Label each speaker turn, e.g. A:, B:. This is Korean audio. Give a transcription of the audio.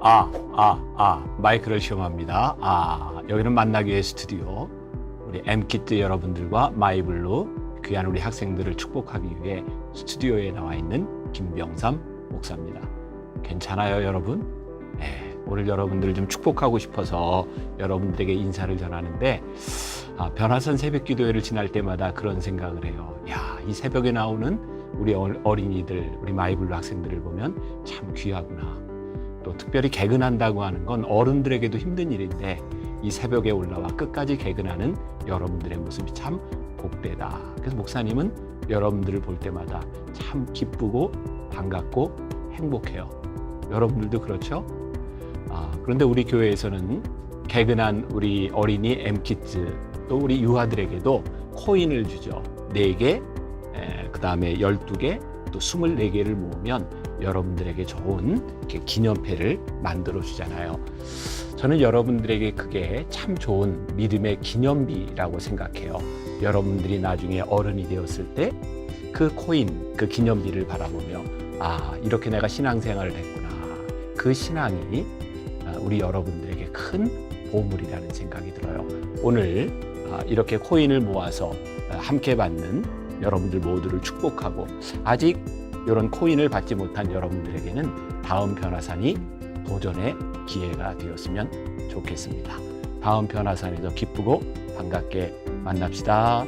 A: 아, 아, 아, 마이크를 시험합니다. 아, 여기는 만나기 위해 스튜디오. 우리 엠키트 여러분들과 마이블루 귀한 우리 학생들을 축복하기 위해 스튜디오에 나와 있는 김병삼 목사입니다. 괜찮아요, 여러분? 네, 오늘 여러분들을 좀 축복하고 싶어서 여러분들에게 인사를 전하는데 아, 변화선 새벽 기도회를 지날 때마다 그런 생각을 해요. 야, 이 새벽에 나오는 우리 어- 어린이들, 우리 마이블루 학생들을 보면 참 귀하구나. 또 특별히 개근한다고 하는 건 어른들에게도 힘든 일인데 이 새벽에 올라와 끝까지 개근하는 여러분들의 모습이 참 복되다. 그래서 목사님은 여러분들을 볼 때마다 참 기쁘고 반갑고 행복해요. 여러분들도 그렇죠? 아, 그런데 우리 교회에서는 개근한 우리 어린이 엠키즈 또 우리 유아들에게도 코인을 주죠. 네개 그 다음에 열두 개 또 스물네 개를 모으면 여러분들에게 좋은 기념패를 만들어 주잖아요. 저는 여러분들에게 그게 참 좋은 믿음의 기념비라고 생각해요. 여러분들이 나중에 어른이 되었을 때 그 코인, 그 기념비를 바라보며 아, 이렇게 내가 신앙생활을 했구나. 그 신앙이 아, 우리 여러분들에게 큰 보물이라는 생각이 들어요. 오늘 아, 이렇게 코인을 모아서 아, 함께 받는 여러분들 모두를 축복하고 아직 이런 코인을 받지 못한 여러분들에게는 다음 변화산이 도전의 기회가 되었으면 좋겠습니다. 다음 변화산에서 기쁘고 반갑게 만납시다.